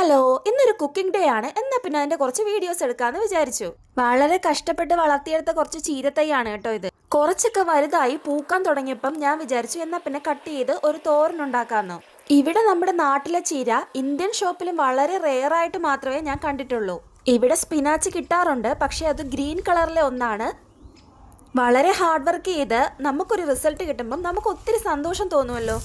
Hello ഇന്നൊരു cooking day ആണ്. എന്നാ പിന്നെ അതിന്റെ കുറച്ച് വീഡിയോസ് എടുക്കാന്ന് വിചാരിച്ചു. വളരെ കഷ്ടപ്പെട്ട് വളർത്തിയെടുത്ത കുറച്ച് ചീരത്തൈയാണ് കേട്ടോ ഇത്. കുറച്ചൊക്കെ വലുതായി പൂക്കാൻ തുടങ്ങിയപ്പം ഞാൻ വിചാരിച്ചു എന്നാ പിന്നെ കട്ട് ചെയ്ത് ഒരു തോരനുണ്ടാക്കാന്ന് ഇവിടെ നമ്മുടെ നാട്ടിലെ ചീര ഇന്ത്യൻ ഷോപ്പിലും വളരെ റെയർ ആയിട്ട് മാത്രമേ ഞാൻ കണ്ടിട്ടുള്ളൂ. ഇവിടെ സ്പിനാച്ച് കിട്ടാറുണ്ട് പക്ഷെ അത് ഗ്രീൻ കളറിലെ ഒന്നാണ്. വളരെ ഹാർഡ് വർക്ക് ചെയ്ത് നമുക്കൊരു റിസൾട്ട് കിട്ടുമ്പം നമുക്ക് ഒത്തിരി സന്തോഷം തോന്നുമല്ലോ.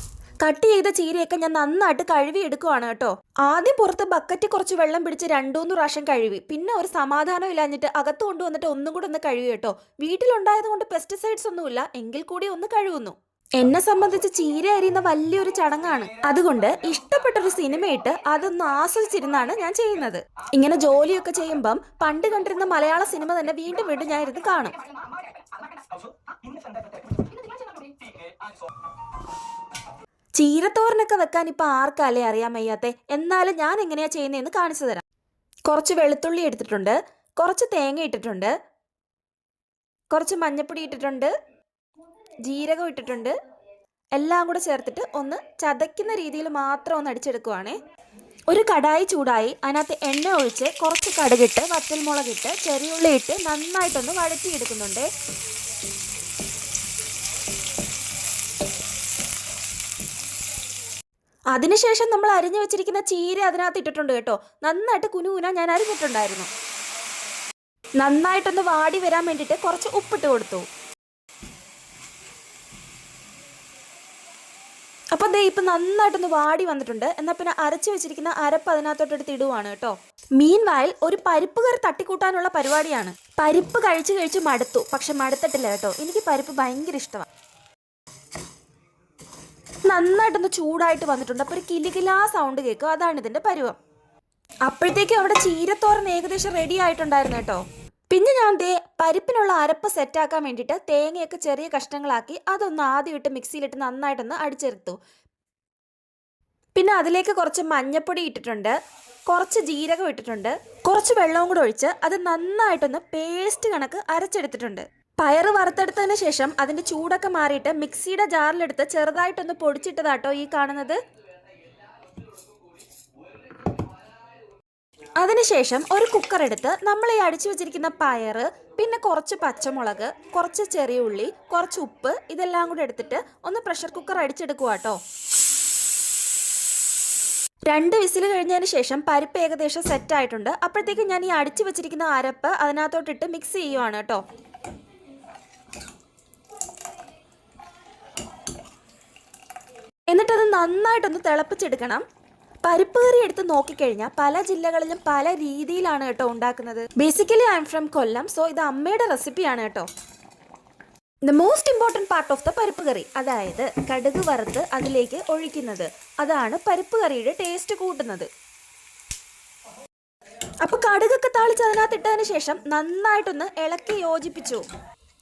കട്ട് ചെയ്ത ചീരയൊക്കെ ഞാൻ നന്നായിട്ട് കഴുകി എടുക്കുവാണ് കേട്ടോ. ആദ്യം പുറത്ത് ബക്കറ്റ് കുറച്ച് വെള്ളം പിടിച്ച് രണ്ടൂന്ന് പ്രാവശ്യം കഴുകി. പിന്നെ ഒരു സമാധാനം ഇല്ലാഞ്ഞിട്ട് അകത്ത് കൊണ്ടുവന്നിട്ട് ഒന്നും കൂടെ ഒന്ന് കഴുകി കേട്ടോ. വീട്ടിലുണ്ടായത് കൊണ്ട് പെസ്റ്റിസൈഡ്സ് ഒന്നുമില്ല എങ്കിൽ കൂടി ഒന്ന് കഴുകുന്നു. എന്നെ സംബന്ധിച്ച് ചീര അരിയുന്ന വലിയൊരു ചടങ്ങാണ്. അതുകൊണ്ട് ഇഷ്ടപ്പെട്ട ഒരു സിനിമയിട്ട് അതൊന്ന് ആസ്വദിച്ചിരുന്നാണ് ഞാൻ ചെയ്യുന്നത്. ഇങ്ങനെ ജോലിയൊക്കെ ചെയ്യുമ്പം പണ്ട് കണ്ടിരുന്ന മലയാള സിനിമ തന്നെ വീണ്ടും വീണ്ടും ഞാൻ ഇരുന്ന് കാണും. ചീരത്തോരനൊക്കെ വെക്കാൻ ഇപ്പൊ ആർക്കല്ലേ അറിയാൻ വയ്യാത്തെ? എന്നാലും ഞാൻ എങ്ങനെയാ ചെയ്യുന്നതെന്ന് കാണിച്ചു തരാം. കുറച്ച് വെളുത്തുള്ളി എടുത്തിട്ടുണ്ട്. കുറച്ച് തേങ്ങ ഇട്ടിട്ടുണ്ട്. കുറച്ച് മഞ്ഞപ്പൊടി ഇട്ടിട്ടുണ്ട്. ജീരകം ഇട്ടിട്ടുണ്ട്. എല്ലാം കൂടെ ചേർത്തിട്ട് ഒന്ന് ചതയ്ക്കുന്ന രീതിയിൽ മാത്രം ഒന്ന് അടിച്ചെടുക്കുവാണേ. ഒരു കടായി ചൂടായി അതിനകത്ത് എണ്ണ ഒഴിച്ച് കുറച്ച് കടുകിട്ട് വറ്റൽമുളകിട്ട് ചെറിയുള്ളി ഇട്ട് നന്നായിട്ടൊന്ന് വഴറ്റിയെടുക്കുന്നുണ്ട്. അതിനുശേഷം നമ്മൾ അരിഞ്ഞു വെച്ചിരിക്കുന്ന ചീര അതിനകത്ത് ഇട്ടിട്ടുണ്ട് കേട്ടോ. നന്നായിട്ട് കുനുകുന ഞാൻ അരിഞ്ഞിട്ടുണ്ടായിരുന്നു. നന്നായിട്ടൊന്ന് വാടി വരാൻ വേണ്ടിയിട്ട് കുറച്ച് ഉപ്പിട്ട് കൊടുത്തു. അപ്പം ദേ ഇപ്പൊ നന്നായിട്ടൊന്ന് വാടി വന്നിട്ടുണ്ട്. എന്നാൽ പിന്നെ അരച്ചു വെച്ചിരിക്കുന്ന അരപ്പ് അതിനകത്തോട്ട് എടുത്ത് ഇടുവാണ് കേട്ടോ. മീൻ വായിൽ ഒരു പരിപ്പ് കറി തട്ടിക്കൂട്ടാനുള്ള പരിപാടിയാണ്. പരിപ്പ് കഴിച്ച് കഴിച്ച് മടുത്തു. പക്ഷെ മടുത്തിട്ടില്ല കേട്ടോ. എനിക്ക് പരിപ്പ് ഭയങ്കര ഇഷ്ടമാണ് നന്നായിട്ടൊന്ന് ചൂടായിട്ട് വന്നിട്ടുണ്ട്. അപ്പോൾ ഒരു കിലികിലാ സൗണ്ട് കേൾക്കും അതാണ് ഇതിന്റെ പരുവം. അപ്പോഴത്തേക്കും അവിടെ ചീരത്തോരൻ ഏകദേശം റെഡി ആയിട്ടുണ്ടായിരുന്നു കേട്ടോ. പിന്നെ ഞാൻ ദേ പരിപ്പിനുള്ള അരപ്പ് സെറ്റാക്കാൻ വേണ്ടിയിട്ട് തേങ്ങയൊക്കെ ചെറിയ കഷ്ണങ്ങളാക്കി അതൊന്ന് ആദ്യം ഇട്ട് മിക്സിയിലിട്ട് നന്നായിട്ടൊന്ന് അടിച്ചെടുത്തു പിന്നെ അതിലേക്ക് കുറച്ച് മഞ്ഞപ്പൊടി ഇട്ടിട്ടുണ്ട്. കുറച്ച് ജീരകം ഇട്ടിട്ടുണ്ട്. കുറച്ച് വെള്ളവും കൂടെ ഒഴിച്ച് അത് നന്നായിട്ടൊന്ന് പേസ്റ്റ് കണക്ക് അരച്ചെടുത്തിട്ടുണ്ട്. പയറ് വറുത്തെടുത്തതിന് ശേഷം അതിന്റെ ചൂടൊക്കെ മാറിയിട്ട് മിക്സിയുടെ ജാറിലെടുത്ത് ചെറുതായിട്ടൊന്ന് പൊടിച്ചിട്ടതാട്ടോ ഈ കാണുന്നത്. അതിനുശേഷം ഒരു കുക്കർ എടുത്ത് നമ്മൾ ഈ അടിച്ചു വെച്ചിരിക്കുന്ന പയർ പിന്നെ കുറച്ച് പച്ചമുളക് കുറച്ച് ചെറിയ ഉള്ളി കുറച്ച് ഉപ്പ് ഇതെല്ലാം കൂടെ എടുത്തിട്ട് ഒന്ന് പ്രഷർ കുക്കർ അടിച്ചെടുക്കുക കേട്ടോ രണ്ട് വിസിൽ കഴിഞ്ഞതിന് ശേഷം പരിപ്പ് ഏകദേശം സെറ്റ് ആയിട്ടുണ്ട്. അപ്പോഴത്തേക്കും ഞാൻ ഈ അടിച്ചു വെച്ചിരിക്കുന്ന അരപ്പ് അതിനകത്തോട്ടിട്ട് മിക്സ് ചെയ്യുവാണ് കേട്ടോ എന്നിട്ടത് നന്നായിട്ടൊന്ന് തിളപ്പിച്ചെടുക്കണം. പരിപ്പ് കറി എടുത്ത് നോക്കിക്കഴിഞ്ഞാൽ പല ജില്ലകളിലും പല രീതിയിലാണ് കേട്ടോ ഉണ്ടാക്കുന്നത്. Basically I'm from Kollam so ഇത് അമ്മയുടെ റെസിപ്പിയാണ് കേട്ടോ. The most important part of the parippu curry അതായത് കടുക് വറുത്ത് അതിലേക്ക് ഒഴിക്കുന്നത്. അതാണ് പരിപ്പ് കറിയുടെ ടേസ്റ്റ് കൂട്ടുന്നത്. അപ്പൊ കടുകൊക്കെ താളിച്ച് അതിനകത്ത് ഇട്ടതിന് ശേഷം നന്നായിട്ടൊന്ന് ഇളക്കി യോജിപ്പിച്ചു.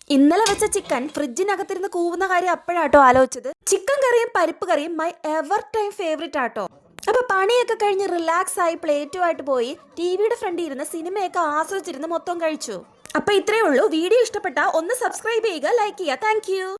ഇന്നലെ വെച്ച ചിക്കൻ ഫ്രിഡ്ജിനകത്തിരുന്ന് കൂവുന്ന കാര്യം അപ്പോഴാട്ടോ ആലോചിച്ചത്. ചിക്കൻ കറിയും പരിപ്പ് കറിയും മൈ എവർ ടൈം ഫേവറേറ്റ് ആട്ടോ. അപ്പൊ പണിയൊക്കെ കഴിഞ്ഞ് റിലാക്സ് ആയി പ്ലേറ്റുമായിട്ട് പോയി ടി വിയുടെ ഫ്രണ്ടിൽ ഇരുന്ന് സിനിമയൊക്കെ ആസ്വദിച്ചിരുന്ന് മൊത്തം കഴിച്ചു. അപ്പൊ ഇത്രയേ ഉള്ളൂ. വീഡിയോ ഇഷ്ടപ്പെട്ടാൽ ഒന്ന് സബ്സ്ക്രൈബ് ചെയ്യുക ലൈക്ക് ചെയ്യുക. താങ്ക്